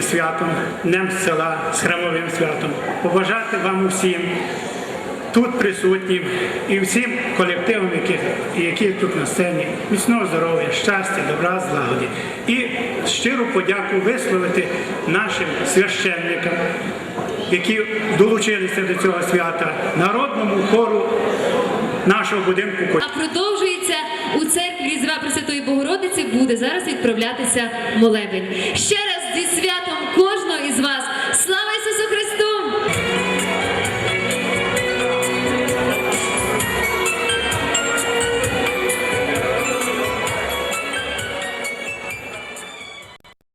святом, днем села з храмовим святом. Побажати вам усім тут присутнім і всім колективам, які, які тут на сцені, міцного здоров'я, щастя, добра, злагоді. І щиру подяку висловити нашим священникам, які долучилися до цього свята, народному хору нашого будинку. А продовжується у церкві Різдва Пресвятої Богородиці буде зараз відправлятися молебень. Ще раз зі святом